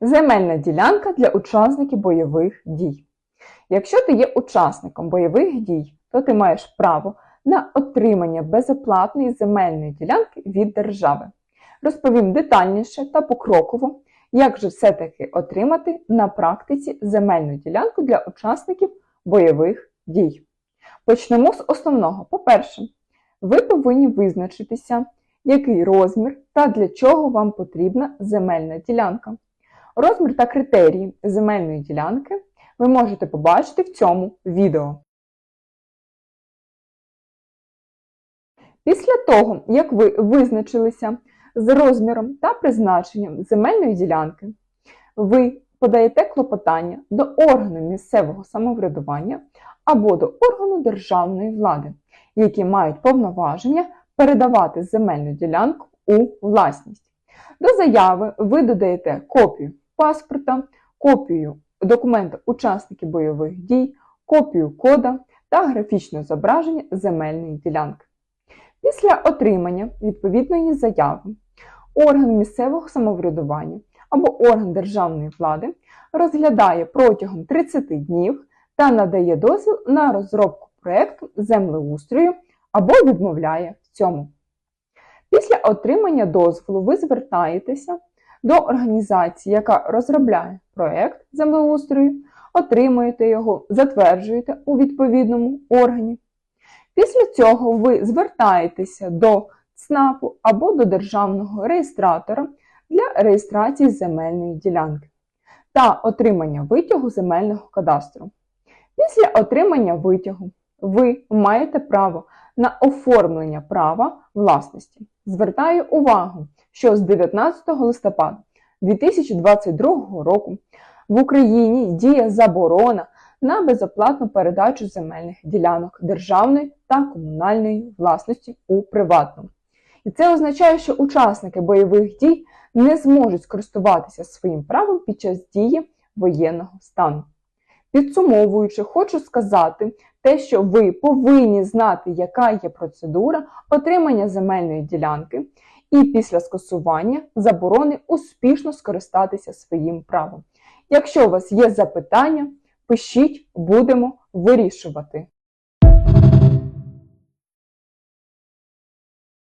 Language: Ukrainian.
Земельна ділянка для учасників бойових дій. Якщо ти є учасником бойових дій, то ти маєш право на отримання безоплатної земельної ділянки від держави. Розповім детальніше та покроково, як же все-таки отримати на практиці земельну ділянку для учасників бойових дій. Почнемо з основного. По-перше, ви повинні визначитися, який розмір та для чого вам потрібна земельна ділянка. Розмір та критерії земельної ділянки ви можете побачити в цьому відео. Після того, як ви визначилися з розміром та призначенням земельної ділянки, ви подаєте клопотання до органу місцевого самоврядування або до органу державної влади, які мають повноваження передавати земельну ділянку у власність. До заяви ви додаєте копію паспорта, копію документа учасників бойових дій, копію кода та графічне зображення земельної ділянки. Після отримання відповідної заяви орган місцевого самоврядування або орган державної влади розглядає протягом 30 днів та надає дозвіл на розробку проєкту землеустрою або відмовляє в цьому. Після отримання дозволу ви звертаєтеся до організації, яка розробляє проєкт землеустрою, отримуєте його, затверджуєте у відповідному органі. Після цього ви звертаєтеся до ЦНАПу або до державного реєстратора для реєстрації земельної ділянки та отримання витягу земельного кадастру. Після отримання витягу ви маєте право на оформлення права власності. Звертаю увагу, що з 19 листопада 2022 року в Україні діє заборона на безоплатну передачу земельних ділянок державної та комунальної власності у приватному. І це означає, що учасники бойових дій не зможуть скористуватися своїм правом під час дії воєнного стану. Підсумовуючи, хочу сказати те, що ви повинні знати, яка є процедура отримання земельної ділянки, і після скасування заборони успішно скористатися своїм правом. Якщо у вас є запитання, пишіть, будемо вирішувати.